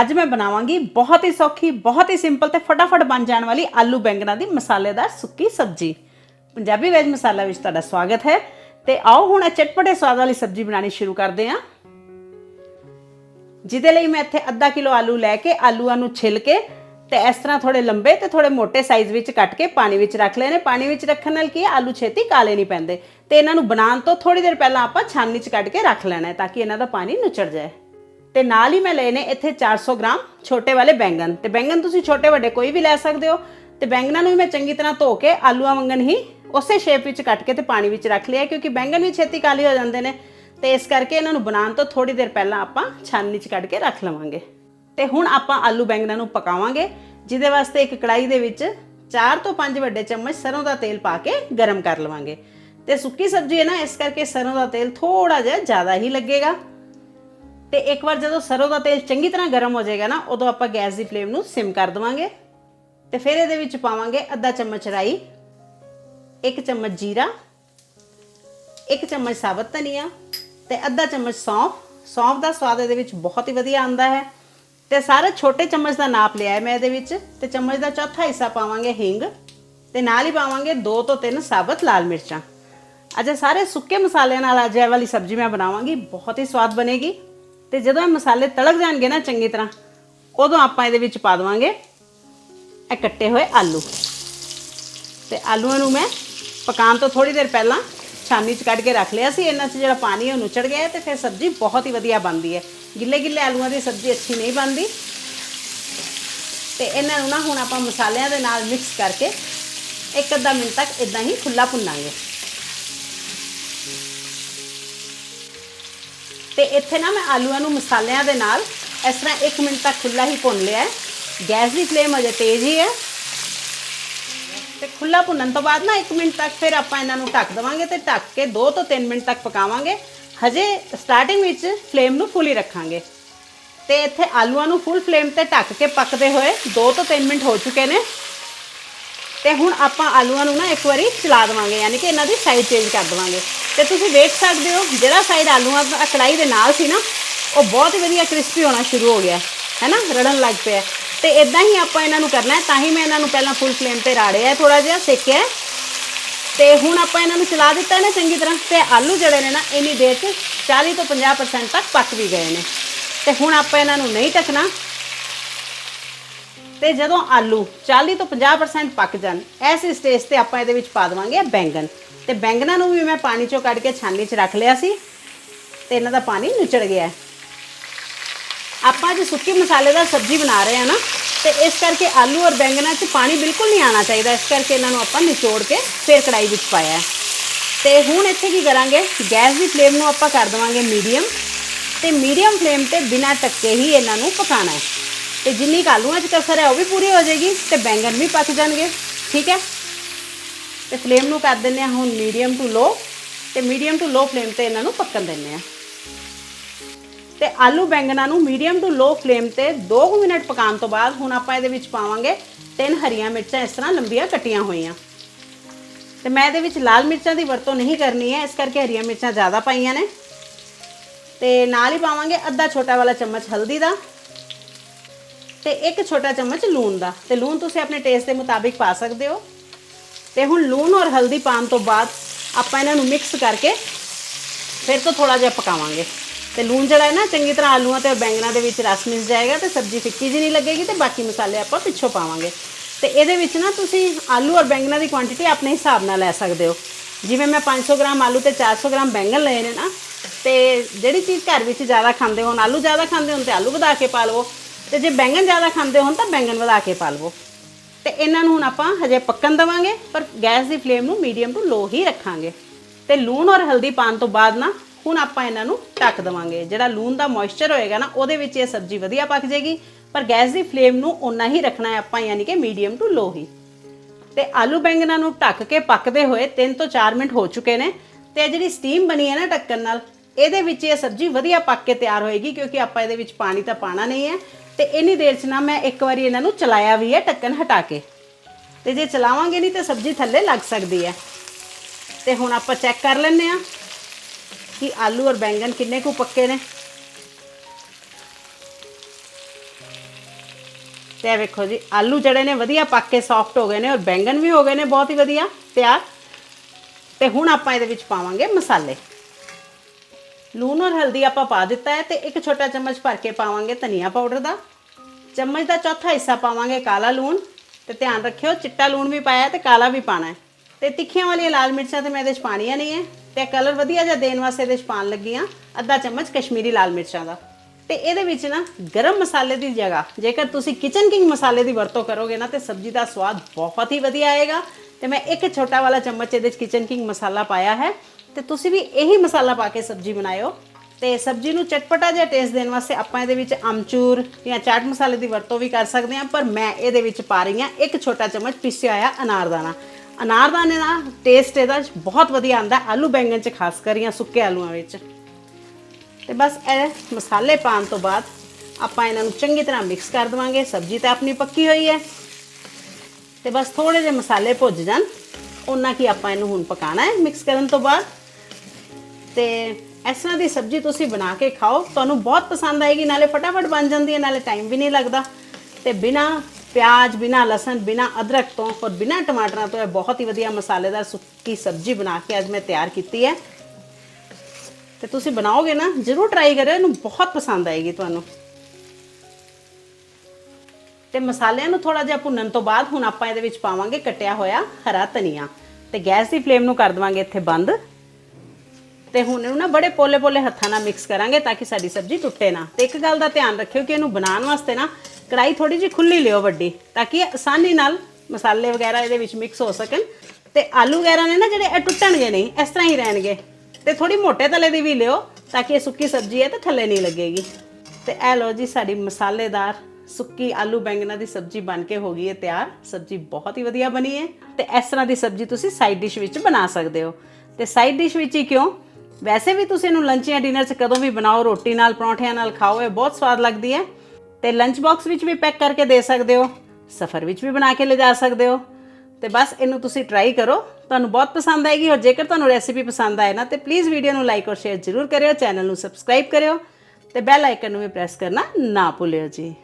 ਅੱਜ ਮੈਂ ਬਣਾਵਾਂਗੀ ਬਹੁਤ ਹੀ ਸੌਖੀ, ਬਹੁਤ ਹੀ ਸਿੰਪਲ ਤੇ ਫਟਾਫਟ ਬਣ ਜਾਣ ਵਾਲੀ ਆਲੂ ਬੈਂਗਣਾ ਦੀ ਮਸਾਲੇਦਾਰ ਸੁੱਕੀ ਸਬਜ਼ੀ। ਪੰਜਾਬੀ ਵੈਜ ਮਸਾਲਾ ਵਿੱਚ ਤੁਹਾਡਾ ਸਵਾਗਤ ਹੈ। ਤੇ ਆਓ ਹੁਣ ਇਹ ਚਟਪਟੇ ਸਵਾਦ ਵਾਲੀ ਸਬਜ਼ੀ ਬਣਾਉਣੀ ਸ਼ੁਰੂ ਕਰਦੇ ਹਾਂ। ਜਿਹਦੇ ਲਈ ਮੈਂ ਇੱਥੇ ਅੱਧਾ ਕਿਲੋ ਆਲੂ ਲੈ ਕੇ ਆਲੂਆਂ ਨੂੰ ਛਿਲ ਕੇ ਤੇ ਇਸ ਤਰ੍ਹਾਂ ਥੋੜੇ ਲੰਬੇ ਤੇ ਥੋੜੇ ਮੋٹے ਸਾਈਜ਼ ਵਿੱਚ ਕੱਟ ਕੇ ਪਾਣੀ ਵਿੱਚ ਰੱਖ ਲੈਣੇ। ਪਾਣੀ ਵਿੱਚ ਰੱਖਣ ਨਾਲ ਕੀ ਆਲੂ ਛੇਤੀ ਕਾਲੇ ਨਹੀਂ ਪੈਂਦੇ। ਤੇ ਇਹਨਾਂ ਨੂੰ ਬਣਾਉਣ ਤੋਂ ਥੋੜੀ ਦੇਰ ਪਹਿਲਾਂ ਆਪਾਂ ਛਾਨਣੀ 'ਚ ਕੱਢ ਕੇ ਰੱਖ ਲੈਣਾ ਹੈ ਤਾਂ ਕਿ ਇਹਨਾਂ ਦਾ ਪਾਣੀ ਨੁਚੜ ਜਾਏ। ਤੇ ਨਾਲ ਹੀ ਮੈਂ ਲਏ ਨੇ ਇੱਥੇ 400 ਗ੍ਰਾਮ ਛੋਟੇ ਵਾਲੇ ਬੈਂਗਨ ਤੇ ਬੈਂਗਨ ਤੁਸੀਂ ਛੋਟੇ ਵੱਡੇ ਕੋਈ ਵੀ ਲੈ ਸਕਦੇ ਹੋ। ਤੇ ਬੈਂਗਨਾਂ ਨੂੰ ਵੀ ਮੈਂ ਚੰਗੀ ਤਰ੍ਹਾਂ ਧੋ ਕੇ ਆਲੂਆਂ ਵਾਂਗਣ ਹੀ ਉਸੇ ਸ਼ੇਪ ਵਿੱਚ ਕੱਟ ਕੇ ਤੇ ਪਾਣੀ ਵਿੱਚ ਰੱਖ ਲਿਆ ਕਿਉਂਕਿ ਬੈਂਗਨ ਵੀ ਛੇਤੀ ਕਾਲੇ ਹੋ ਜਾਂਦੇ ਨੇ। ਤੇ ਇਸ ਕਰਕੇ ਇਹਨਾਂ ਨੂੰ ਬਣਾਉਣ ਤੋਂ ਥੋੜੀ ਦੇਰ ਪਹਿਲਾਂ ਆਪਾਂ ਛਾਨਣੀ 'ਚ ਕੱਢ ਕੇ ਰੱਖ ਲਵਾਂਗੇ। ਤੇ ਹੁਣ ਆਪਾਂ ਆਲੂ ਬੈਂਗਨਾਂ ਨੂੰ ਪਕਾਵਾਂਗੇ, ਜਿਹਦੇ ਵਾਸਤੇ ਇੱਕ ਕੜਾਈ ਦੇ ਵਿੱਚ 4 ਤੋਂ 5 ਵੱਡੇ ਚਮਚ ਸਰੋਂ ਦਾ ਤੇਲ ਪਾ ਕੇ ਗਰਮ ਕਰ ਲਵਾਂਗੇ। ਤੇ ਸੁੱਕੀ ਸਬਜ਼ੀ ਹੈ ਨਾ, ਇਸ ਕਰਕੇ ਸਰੋਂ ਦਾ ਤੇਲ ਥੋੜਾ ਜਿਹਾ ਜ਼ਿਆਦਾ ਹੀ ਲੱਗੇਗਾ। ਤੇ ਇੱਕ ਵਾਰ ਜਦੋਂ ਸਰੋਂ ਦਾ ਤੇਲ ਚੰਗੀ ਤਰ੍ਹਾਂ ਗਰਮ ਹੋ ਜਾਏਗਾ ਨਾ, ਉਦੋਂ ਆਪਾਂ ਗੈਸ ਦੀ ਫਲੇਮ ਨੂੰ ਸਿਮ ਕਰ ਦਵਾਂਗੇ। ਤੇ ਫਿਰ ਇਹਦੇ ਵਿੱਚ ਪਾਵਾਂਗੇ ਅੱਧਾ ਚਮਚ ਰਾਈ, ਇੱਕ ਚਮਚ ਜੀਰਾ, ਇੱਕ ਚਮਚ ਸਾਬਤ ਧਨੀਆ ਤੇ ਅੱਧਾ ਚਮਚ ਸੌਂਫ। ਸੌਂਫ ਦਾ ਸਵਾਦ ਇਹਦੇ ਵਿੱਚ ਬਹੁਤ ਹੀ ਵਧੀਆ ਆਉਂਦਾ ਹੈ। ਤੇ ਸਾਰੇ ਛੋਟੇ ਚਮਚ ਦਾ ਨਾਪ ਲਿਆ ਹੈ ਮੈਂ ਇਹਦੇ ਵਿੱਚ। ਤੇ ਚਮਚ ਦਾ ਚੌਥਾ ਹਿੱਸਾ ਪਾਵਾਂਗੇ ਹਿੰਗ ਤੇ ਨਾਲ ਹੀ ਪਾਵਾਂਗੇ 2 ਤੋਂ 3 ਸਾਬਤ ਲਾਲ ਮਿਰਚਾਂ। ਅਜੇ ਸਾਰੇ ਸੁੱਕੇ ਮਸਾਲਿਆਂ ਨਾਲ ਅੱਜ ਇਹ ਵਾਲੀ ਸਬਜ਼ੀ ਮੈਂ ਬਣਾਵਾਂਗੀ, ਬਹੁਤ ਹੀ ਸਵਾਦ ਬਣੇਗੀ। ਤੇ ਜਦੋਂ ਇਹ ਮਸਾਲੇ ਤੜਕ ਜਾਣਗੇ ਨਾ ਚੰਗੀ ਤਰ੍ਹਾਂ, ਉਦੋਂ ਆਪਾਂ ਇਹਦੇ ਵਿੱਚ ਪਾ ਦਵਾਂਗੇ ਇਹ ਕੱਟੇ ਹੋਏ ਆਲੂ। ਤੇ ਆਲੂਆਂ ਨੂੰ ਮੈਂ ਪਕਾਉਣ ਤੋਂ ਥੋੜੀ ਦੇਰ ਪਹਿਲਾਂ ਛਾਨੀ 'ਚ ਕੱਢ ਕੇ ਰੱਖ ਲਿਆ ਸੀ। ਇਹਨਾਂ 'ਚ ਜਿਹੜਾ ਪਾਣੀ ਉਹ ਨੁਚੜ ਗਿਆ ਹੈ ਤੇ ਫਿਰ ਸਬਜ਼ੀ ਬਹੁਤ ਹੀ ਵਧੀਆ ਬਣਦੀ ਹੈ। ਗਿੱਲੇ ਗਿੱਲੇ ਆਲੂਆਂ ਦੀ ਸਬਜ਼ੀ ਅੱਛੀ ਨਹੀਂ ਬਣਦੀ। ਤੇ ਇਹਨਾਂ ਨੂੰ ਨਾ ਹੁਣ ਆਪਾਂ ਮਸਾਲਿਆਂ ਦੇ ਨਾਲ ਮਿਕਸ ਕਰਕੇ ਇੱਕ ਅੱਧਾ ਮਿੰਟ ਤੱਕ ਇਦਾਂ ਹੀ ਖੁੱਲਾ ਭੁੰਨਾਂਗੇ। ਤੇ ਇੱਥੇ ਨਾ ਮੈਂ ਆਲੂਆਂ ਨੂੰ ਮਸਾਲਿਆਂ ਦੇ ਨਾਲ ਇਸ ਤਰ੍ਹਾਂ 1 ਮਿੰਟ ਤੱਕ ਖੁੱਲਾ ਹੀ ਭੁੰਨ ਲਿਆ ਗੈਸ ਦੀ ਫਲੇਮ ਅਜੇ ਤੇਜ਼ ਹੀ ਹੈ। ਤੇ ਖੁੱਲਾ ਭੁੰਨਣ ਤੋਂ ਬਾਅਦ ਨਾ 1 ਮਿੰਟ ਤੱਕ ਫਿਰ ਆਪਾਂ ਇਹਨਾਂ ਨੂੰ ਢੱਕ ਦੇਵਾਂਗੇ ਤੇ ਢੱਕ ਕੇ 2 ਤੋਂ 3 ਮਿੰਟ ਤੱਕ ਪਕਾਵਾਂਗੇ। ਹਜੇ ਸਟਾਰਟਿੰਗ ਵਿੱਚ ਫਲੇਮ ਨੂੰ ਫੁੱਲ ਹੀ ਰੱਖਾਂਗੇ। ਤੇ ਇੱਥੇ ਆਲੂਆਂ ਨੂੰ ਫੁੱਲ ਫਲੇਮ ਤੇ ਢੱਕ ਕੇ ਪੱਕਦੇ ਹੋਏ 2 ਤੋਂ 3 ਮਿੰਟ ਹੋ ਚੁੱਕੇ ਨੇ। ਤੇ ਹੁਣ ਆਪਾਂ ਆਲੂਆਂ ਨੂੰ ਨਾ ਇੱਕ ਵਾਰੀ ਚਲਾ ਦੇਵਾਂਗੇ, ਯਾਨੀ ਕਿ ਇਹਨਾਂ ਦੀ ਸਾਈਡ ਚੇਂਜ ਕਰ ਦੇਵਾਂਗੇ। ਤੇ ਤੁਸੀਂ ਵੇਖ ਸਕਦੇ ਹੋ ਜਿਹੜਾ ਸਾਈਡ ਆਲੂਆਂ ਦਾ ਕੜਾਈ ਦੇ ਨਾਲ ਸੀ ਨਾ, ਉਹ ਬਹੁਤ ਹੀ ਵਧੀਆ ਕ੍ਰਿਸਪੀ ਹੋਣਾ ਸ਼ੁਰੂ ਹੋ ਗਿਆ ਹੈ ਨਾ ਰੜਨ ਲੱਗ ਪਿਆ। ਤੇ ਇਦਾਂ ਹੀ ਆਪਾਂ ਇਹਨਾਂ ਨੂੰ ਕਰਨਾ ਹੈ, ਤਾਂ ਹੀ ਮੈਂ ਇਹਨਾਂ ਨੂੰ ਪਹਿਲਾਂ ਫੁੱਲ ਫਲੇਮ ਤੇ ਰਾੜਿਆ ਥੋੜਾ ਜਿਹਾ ਸੇਕਿਆ ਤੇ ਹੁਣ ਆਪਾਂ ਇਹਨਾਂ ਨੂੰ ਚਲਾ ਦਿੱਤਾ ਨਾ ਚੰਗੀ ਤਰ੍ਹਾਂ, ਤੇ ਆਲੂ ਜਿਹੜੇ ਨੇ ਨਾ, ਇੰਨੀ ਦੇਰ 'ਚ 40 ਤੋਂ 50% ਤੱਕ ਪੱਕ ਵੀ ਗਏ ਨੇ। ਤੇ ਹੁਣ ਆਪਾਂ ਇਹਨਾਂ ਨੂੰ ਨਹੀਂ ਢੱਕਣਾ ਤੇ ਜਦੋਂ ਆਲੂ 40 ਤੋਂ 50% ਪੱਕ ਜਾਣ, ਇਸ ਸਟੇਜ ਤੇ ਆਪਾਂ ਇਹਦੇ ਵਿੱਚ ਪਾ ਦੇਵਾਂਗੇ ਬੈਂਗਣ। ਤੇ ਬੈਂਗਨਾਂ ਨੂੰ ਵੀ ਮੈਂ ਪਾਣੀ ਚੋਂ ਕੱਢ ਕੇ ਛਾਨਣੀ 'ਚ ਰੱਖ ਲਿਆ ਸੀ ਤੇ ਇਹਨਾਂ ਦਾ ਪਾਣੀ ਨਿਚੜ ਗਿਆ ਆਪਾਂ ਅੱਜ ਸੁੱਕੀ ਮਸਾਲੇਦਾਰ ਸਬਜ਼ੀ ਬਣਾ ਰਹੇ ਹਾਂ ਨਾ, ਤੇ ਇਸ ਕਰਕੇ ਆਲੂ ਔਰ ਬੈਂਗਨਾਂ 'ਚ ਪਾਣੀ ਬਿਲਕੁਲ ਨਹੀਂ ਆਣਾ ਚਾਹੀਦਾ, ਇਸ ਕਰਕੇ ਇਹਨਾਂ ਨੂੰ ਆਪਾਂ ਨਿਚੋੜ ਕੇ ਫੇਰ ਕੜਾਈ ਵਿੱਚ ਪਾਇਆ ਹੈ। ਤੇ ਹੁਣ ਇੱਥੇ ਕੀ ਕਰਾਂਗੇ, ਗੈਸ ਦੀ ਫਲੇਮ ਨੂੰ ਆਪਾਂ ਕਰ ਦੇਵਾਂਗੇ ਮੀਡੀਅਮ। ਤੇ ਮੀਡੀਅਮ ਫਲੇਮ ਤੇ ਬਿਨਾਂ ਟੱਕੇ ਹੀ ਇਹਨਾਂ ਨੂੰ ਪਕਾਣਾ ਹੈ। ਤੇ ਜਿੰਨੀ ਕੁ ਆਲੂਆਂ 'ਚ ਕਸਰ ਹੈ, ਉਹ ਵੀ ਪੂਰੀ ਹੋ ਜਾਏਗੀ ਤੇ ਬੈਂਗਣ ਵੀ ਪੱਕ ਜਾਣਗੇ, ਠੀਕ ਹੈ? ਤੇ ਫਲੇਮ ਨੂੰ ਕਰ ਦਿੰਨੇ ਆ ਹੁਣ ਮੀਡੀਅਮ ਟੂ ਲੋ ਤੇ ਮੀਡੀਅਮ ਟੂ ਲੋ ਫਲੇਮ ਤੇ ਇਹਨਾਂ ਨੂੰ ਪੱਕਣ ਦਿੰਨੇ ਆ ਤੇ ਆਲੂ ਬੈਂਗਣਾ ਨੂੰ ਮੀਡੀਅਮ ਟੂ ਲੋ ਫਲੇਮ ਤੇ 2 ਮਿੰਟ ਪਕਾਉਣ ਤੋਂ ਬਾਅਦ ਹੁਣ ਆਪਾਂ ਇਹਦੇ ਵਿੱਚ ਪਾਵਾਂਗੇ ਤਿੰਨ ਹਰੀਆਂ ਮਿਰਚਾਂ, ਇਸ ਤਰ੍ਹਾਂ ਲੰਬੀਆਂ ਕੱਟੀਆਂ ਹੋਈਆਂ। ਤੇ ਮੈਂ ਇਹਦੇ ਵਿੱਚ ਲਾਲ ਮਿਰਚਾਂ ਦੀ ਵਰਤੋਂ ਨਹੀਂ ਕਰਨੀ ਹੈ, ਇਸ ਕਰਕੇ ਹਰੀਆਂ ਮਿਰਚਾਂ ਜ਼ਿਆਦਾ ਪਾਈਆਂ ਨੇ। ਤੇ ਨਾਲ ਹੀ ਪਾਵਾਂਗੇ ਅੱਧਾ ਛੋਟਾ ਵਾਲਾ ਚਮਚ ਹਲਦੀ ਦਾ। ਤੇ ਇੱਕ ਛੋਟਾ ਚਮਚ ਲੂਣ ਦਾ। ਤੇ ਲੂਣ ਤੁਸੀਂ ਆਪਣੇ ਟੇਸਟ ਦੇ ਮੁਤਾਬਿਕ ਪਾ ਸਕਦੇ ਹੋ। ਤੇ ਹੁਣ ਲੂਣ ਔਰ ਹਲਦੀ ਪਾਉਣ ਤੋਂ ਬਾਅਦ ਆਪਾਂ ਇਹਨਾਂ ਨੂੰ ਮਿਕਸ ਕਰਕੇ ਫਿਰ ਤੋਂ ਥੋੜਾ ਜਿਹਾ ਪਕਾਵਾਂਗੇ। ਤੇ ਲੂਣ ਜਿਹੜਾ ਹੈ ਨਾ, ਚੰਗੀ ਤਰ੍ਹਾਂ ਆਲੂਆਂ ਤੇ ਬੈਂਗਣਾ ਦੇ ਵਿੱਚ ਰਸ ਮਿਸ ਜਾਏਗਾ ਤੇ ਸਬਜ਼ੀ ਫਿੱਕੀ ਜਿਹੀ ਨਹੀਂ ਲੱਗੇਗੀ ਤੇ ਬਾਕੀ ਮਸਾਲੇ ਆਪਾਂ ਪਿੱਛੋਂ ਪਾਵਾਂਗੇ। ਤੇ ਇਹਦੇ ਵਿੱਚ ਨਾ ਤੁਸੀਂ ਆਲੂ ਔਰ ਬੈਂਗਣਾ ਦੀ ਕੁਆਂਟੀਟੀ ਆਪਣੇ ਹਿਸਾਬ ਨਾਲ ਲੈ ਸਕਦੇ ਹੋ। ਜਿਵੇਂ ਮੈਂ 500 ਗ੍ਰਾਮ ਆਲੂ ਤੇ 400 ਗ੍ਰਾਮ ਬੈਂਗਣ ਲਏ ਨੇ ਨਾ, ਤੇ ਜਿਹੜੀ ਚੀਜ਼ ਘਰ ਵਿੱਚ ਜ਼ਿਆਦਾ ਖਾਂਦੇ ਹੋਣ, ਆਲੂ ਜ਼ਿਆਦਾ ਖਾਂਦੇ ਹੋਣ ਤੇ ਆਲੂ ਵਧਾ ਕੇ ਪਾ ਲਵੋ ਤੇ ਜੇ ਬੈਂਗਣ ਜ਼ਿਆਦਾ ਖਾਂਦੇ ਹੋਣ ਤਾਂ ਬੈਂਗਣ ਵਧਾ ਕੇ ਪਾ ਲਵੋ। ਤੇ ਇਹਨਾਂ ਨੂੰ ਹੁਣ ਆਪਾਂ ਹਜੇ ਪੱਕਣ ਦਵਾਂਗੇ, ਪਰ ਗੈਸ ਦੀ ਫਲੇਮ ਨੂੰ ਮੀਡੀਅਮ ਟੂ ਲੋ ਹੀ ਰੱਖਾਂਗੇ। ਤੇ ਲੂਣ ਔਰ ਹਲਦੀ ਪਾਉਣ ਤੋਂ ਬਾਅਦ ਨਾ, ਹੁਣ ਆਪਾਂ ਇਹਨਾਂ ਨੂੰ ਢੱਕ ਦਵਾਂਗੇ। ਜਿਹੜਾ ਲੂਣ ਦਾ ਮੋਇਸਚਰ ਹੋਏਗਾ ਨਾ, ਉਹਦੇ ਵਿੱਚ ਇਹ ਸਬਜ਼ੀ ਵਧੀਆ ਪੱਕ ਜਾਏਗੀ। ਪਰ ਗੈਸ ਦੀ ਫਲੇਮ ਨੂੰ ਓਨਾ ਹੀ ਰੱਖਣਾ ਹੈ ਆਪਾਂ, ਯਾਨੀ ਕਿ ਮੀਡੀਅਮ ਟੂ ਲੋ ਹੀ। ਤੇ ਆਲੂ ਬੈਂਗਣਾ ਨੂੰ ਢੱਕ ਕੇ ਪੱਕਦੇ ਹੋਏ 3 ਤੋਂ 4 ਮਿੰਟ ਹੋ ਚੁੱਕੇ ਨੇ। ਤੇ ਇਹ ਜਿਹੜੀ ਸਟੀਮ ਬਣੀ ਹੈ ਨਾ ਢੱਕਣ ਨਾਲ ਇਹਦੇ ਵਿੱਚ ਇਹ ਸਬਜ਼ੀ ਵਧੀਆ ਪੱਕ ਕੇ ਤਿਆਰ ਹੋਏਗੀ, ਕਿਉਂਕਿ ਆਪਾਂ ਇਹਦੇ ਵਿੱਚ ਪਾਣੀ ਤਾਂ ਪਾਣਾ ਨਹੀਂ ਹੈ। ਤੇ ਇੰਨੀ ਦੇਰ 'ਚ ਨਾ ਮੈਂ ਇੱਕ ਵਾਰੀ ਇਹਨਾਂ ਨੂੰ ਚਲਾਇਆ ਵੀ ਹੈ ਢੱਕਣ ਹਟਾ ਕੇ। ਤੇ ਜੇ ਚਲਾਵਾਂਗੇ ਨਹੀਂ ਤੇ ਸਬਜ਼ੀ ਥੱਲੇ ਲੱਗ ਸਕਦੀ ਹੈ। ਤੇ ਹੁਣ ਆਪਾਂ ਚੈੱਕ ਕਰ ਲੈਂਦੇ ਆ ਕਿ ਆਲੂ ਔਰ ਬੈਂਗਨ ਕਿੰਨੇ ਕੁ ਪੱਕੇ ਨੇ। ਤੇ ਇਹ ਵੇਖੋ ਜੀ, ਆਲੂ ਜਿਹੜੇ ਨੇ ਵਧੀਆ ਪੱਕ ਕੇ ਸੌਫਟ ਹੋ ਗਏ ਨੇ ਔਰ ਬੈਂਗਨ ਵੀ ਹੋ ਗਏ ਨੇ, ਬਹੁਤ ਹੀ ਵਧੀਆ, ਤਿਆਰ। ਤੇ ਹੁਣ ਆਪਾਂ ਇਹਦੇ ਵਿੱਚ ਪਾਵਾਂਗੇ ਮਸਾਲੇ। ਲੂਣ ਔਰ ਹਲਦੀ ਆਪਾਂ ਪਾ ਦਿੱਤਾ ਹੈ ਤੇ ਇੱਕ ਛੋਟਾ ਚਮਚ ਭਰ ਕੇ ਪਾਵਾਂਗੇ ਧਨੀਆ ਪਾਊਡਰ ਦਾ। ਚਮਚ ਦਾ ਚੌਥਾ ਹਿੱਸਾ ਪਾਵਾਂਗੇ ਕਾਲਾ ਲੂਣ ਤੇ ਧਿਆਨ ਰੱਖਿਓ, ਚਿੱਟਾ ਲੂਣ ਵੀ ਪਾਇਆ ਤੇ ਕਾਲਾ ਵੀ ਪਾਣਾ ਹੈ। ਤੇ ਤਿੱਖੀਆਂ ਵਾਲੀਆਂ ਲਾਲ ਮਿਰਚਾਂ ਤੇ ਮੈਂ ਇਹਦੇ 'ਚ ਪਾਣੀਆਂ ਨਹੀਂ ਹੈ ਤੇ ਕਲਰ ਵਧੀਆ ਜਿਹਾ ਦੇਣ ਵਾਸਤੇ ਇਹਦੇ 'ਚ ਪਾਣ ਲੱਗੀ ਹਾਂ, ਅੱਧਾ ਚਮਚ ਕਸ਼ਮੀਰੀ ਲਾਲ ਮਿਰਚਾਂ ਦਾ। ਤੇ ਇਹਦੇ ਵਿੱਚ ਨਾ ਗਰਮ ਮਸਾਲੇ ਦੀ ਜਗ੍ਹਾ, ਜੇਕਰ ਤੁਸੀਂ ਕਿਚਨ ਕਿੰਗ ਮਸਾਲੇ ਦੀ ਵਰਤੋਂ ਕਰੋਗੇ ਨਾ ਤੇ ਸਬਜ਼ੀ ਦਾ ਸਵਾਦ ਬਹੁਤ ਹੀ ਵਧੀਆ ਆਏਗਾ। ਤੇ ਮੈਂ ਇੱਕ ਛੋਟਾ ਵਾਲਾ ਚਮਚ ਇਹਦੇ 'ਚ ਕਿਚਨ ਕਿੰਗ ਮਸਾਲਾ ਪਾਇਆ ਹੈ। ਤੇ ਤੁਸੀਂ ਵੀ ਇਹੀ ਮਸਾਲਾ ਪਾ ਕੇ ਸਬਜ਼ੀ ਬਣਾਇਓ। ਤੇ ਸਬਜ਼ੀ ਨੂੰ ਚਟਪਟਾ ਜਿਹਾ ਟੇਸਟ ਦੇਣ ਵਾਸਤੇ ਆਪਾਂ ਇਹਦੇ ਵਿੱਚ ਅਮਚੂਰ ਜਾਂ ਚਾਟ ਮਸਾਲੇ ਦੀ ਵਰਤੋਂ ਵੀ ਕਰ ਸਕਦੇ ਹਾਂ, ਪਰ ਮੈਂ ਇਹਦੇ ਵਿੱਚ ਪਾ ਰਹੀ ਹਾਂ ਇੱਕ ਛੋਟਾ ਚਮਚ ਪਿਸਿਆ ਹੋਇਆ ਅਨਾਰਦਾਨਾ ਅਨਾਰਦਾਨੇ ਦਾ ਟੇਸਟ ਇਹਦਾ ਬਹੁਤ ਵਧੀਆ ਆਉਂਦਾ, ਆਲੂ ਬੈਂਗਣ ਚ ਖਾਸ ਕਰ ਜਾਂ ਸੁੱਕੇ ਆਲੂਆਂ ਵਿੱਚ। ਤੇ ਬਸ ਇਹ ਮਸਾਲੇ ਪਾਉਣ ਤੋਂ ਬਾਅਦ ਆਪਾਂ ਇਹਨਾਂ ਨੂੰ ਚੰਗੀ ਤਰ੍ਹਾਂ ਮਿਕਸ ਕਰ ਦਵਾਂਗੇ, ਸਬਜ਼ੀ ਤਾਂ ਆਪਣੀ ਪੱਕੀ ਹੋਈ ਹੈ। ਤੇ ਬਸ ਥੋੜੇ ਜਿਹੇ ਮਸਾਲੇ ਭੁੱਜ ਜਾਣ ਉਹਨਾਂ ਕੀ ਆਪਾਂ ਇਹਨੂੰ ਹੁਣ ਪਕਾਣਾ ਹੈ। ਮਿਕਸ ਕਰਨ ਤੋਂ ਬਾਅਦ ਤੇ ਇਸ ਤਰ੍ਹਾਂ ਦੀ ਸਬਜ਼ੀ ਤੁਸੀਂ ਬਣਾ ਕੇ ਖਾਓ। ਤੁਹਾਨੂੰ ਬਹੁਤ ਪਸੰਦ ਆਏਗੀ, ਨਾਲੇ ਫਟਾਫਟ ਬਣ ਜਾਂਦੀ ਹੈ, ਨਾਲੇ ਟਾਈਮ ਵੀ ਨਹੀਂ ਲੱਗਦਾ। ਤੇ ਬਿਨਾ ਪਿਆਜ਼, ਬਿਨਾ ਲਸਣ, ਬਿਨਾ ਅਦਰਕ ਤੋਂ ਔਰ ਬਿਨਾ ਟਮਾਟਰਾਂ ਤੋਂ ਇਹ ਬਹੁਤ ਹੀ ਵਧੀਆ ਮਸਾਲੇਦਾਰ ਸੁੱਕੀ ਸਬਜ਼ੀ ਬਣਾ ਕੇ ਅੱਜ ਮੈਂ ਤਿਆਰ ਕੀਤੀ ਹੈ। ਤੇ ਤੁਸੀਂ ਬਣਾਓਗੇ ਨਾ, ਜ਼ਰੂਰ ਟਰਾਈ ਕਰਿਓ, ਇਹਨੂੰ ਬਹੁਤ ਪਸੰਦ ਆਏਗੀ ਤੁਹਾਨੂੰ। ਤੇ ਮਸਾਲਿਆਂ ਨੂੰ ਥੋੜਾ ਜਿਹਾ ਭੁੰਨਣ ਤੋਂ ਬਾਅਦ ਹੁਣ ਆਪਾਂ ਇਹਦੇ ਵਿੱਚ ਪਾਵਾਂਗੇ ਕੱਟਿਆ ਹੋਇਆ ਹਰਾ ਧਨੀਆ। ਤੇ ਗੈਸ ਦੀ ਫਲੇਮ ਨੂੰ ਕਰ ਦਵਾਂਗੇ ਇੱਥੇ ਬੰਦ। ਤੇ ਹੁਣ ਇਹਨੂੰ ਨਾ ਬੜੇ ਪੋਲੇ-ਪੋਲੇ ਹੱਥਾਂ ਨਾਲ ਮਿਕਸ ਕਰਾਂਗੇ ਤਾਂ ਕਿ ਸਾਡੀ ਸਬਜ਼ੀ ਟੁੱਟੇ ਨਾ। ਤੇ ਇੱਕ ਗੱਲ ਦਾ ਧਿਆਨ ਰੱਖਿਓ ਕਿ ਇਹਨੂੰ ਬਣਾਉਣ ਵਾਸਤੇ ਨਾ ਕੜਾਈ ਥੋੜੀ ਜਿਹੀ ਖੁੱਲੀ ਲਿਓ ਵੱਡੀ, ਤਾਂ ਕਿ ਆਸਾਨੀ ਨਾਲ ਮਸਾਲੇ ਵਗੈਰਾ ਇਹਦੇ ਵਿੱਚ ਮਿਕਸ ਹੋ ਸਕਣ। ਤੇ ਆਲੂ ਵਗੈਰਾ ਨੇ ਨਾ ਜਿਹੜੇ ਇਹ ਟੁੱਟਣਗੇ ਨਹੀਂ, ਇਸ ਤਰ੍ਹਾਂ ਹੀ ਰਹਿਣਗੇ। ਤੇ ਥੋੜੀ ਮੋਟੇ ਤਲੇ ਦੀ ਵੀ ਲਿਓ ਤਾਂ ਕਿ ਇਹ ਸੁੱਕੀ ਸਬਜ਼ੀ ਹੈ ਤੇ ਥੱਲੇ ਨਹੀਂ ਲੱਗੇਗੀ। ਤੇ ਇਹ ਲਓ ਜੀ ਸਾਡੀ ਮਸਾਲੇਦਾਰ ਸੁੱਕੀ ਆਲੂ ਬੈਂਗਣਾ ਦੀ ਸਬਜ਼ੀ ਬਣ ਕੇ ਹੋ ਗਈ ਹੈ ਤਿਆਰ। ਸਬਜ਼ੀ ਬਹੁਤ ਹੀ ਵਧੀਆ ਬਣੀ ਹੈ। ਤੇ ਇਸ ਤਰ੍ਹਾਂ ਦੀ ਸਬਜ਼ੀ ਤੁਸੀਂ ਸਾਈਡ ਡਿਸ਼ ਵਿੱਚ ਬਣਾ ਸਕਦੇ ਹੋ। ਤੇ ਸਾਈਡ ਡਿਸ਼ ਵਿੱਚ ਹੀ ਕਿਉਂ? ਵੈਸੇ ਵੀ ਤੁਸੀਂ ਇਹਨੂੰ ਲੰਚ ਜਾਂ ਡਿਨਰ 'ਚ ਕਦੋਂ ਵੀ ਬਣਾਓ, ਰੋਟੀ ਨਾਲ, ਪਰੌਂਠਿਆਂ ਨਾਲ ਖਾਓ, ਇਹ ਬਹੁਤ ਸਵਾਦ ਲੱਗਦੀ ਹੈ। ਤੇ ਲੰਚ ਬਾਕਸ ਵਿੱਚ ਵੀ ਪੈਕ ਕਰਕੇ ਦੇ ਸਕਦੇ ਹੋ, ਸਫ਼ਰ ਵਿੱਚ ਵੀ ਬਣਾ ਕੇ ਲਿਜਾ ਸਕਦੇ ਹੋ। ਤੇ ਬਸ ਇਹਨੂੰ ਤੁਸੀਂ ਟਰਾਈ ਕਰੋ, ਤੁਹਾਨੂੰ ਬਹੁਤ ਪਸੰਦ ਆਏਗੀ ਔਰ ਜੇਕਰ ਤੁਹਾਨੂੰ ਰੈਸਿਪੀ ਪਸੰਦ ਆਏ ਨਾ, ਤੇ ਪਲੀਜ਼ ਵੀਡੀਓ ਨੂੰ ਲਾਈਕ ਔਰ ਸ਼ੇਅਰ ਜ਼ਰੂਰ ਕਰਿਓ ਚੈਨਲ ਨੂੰ ਸਬਸਕ੍ਰਾਈਬ ਕਰਿਓ, ਤੇ ਬੈਲ ਆਈਕਨ ਨੂੰ ਵੀ ਪ੍ਰੈਸ ਕਰਨਾ ਨਾ ਭੁੱਲਿਓ ਜੀ।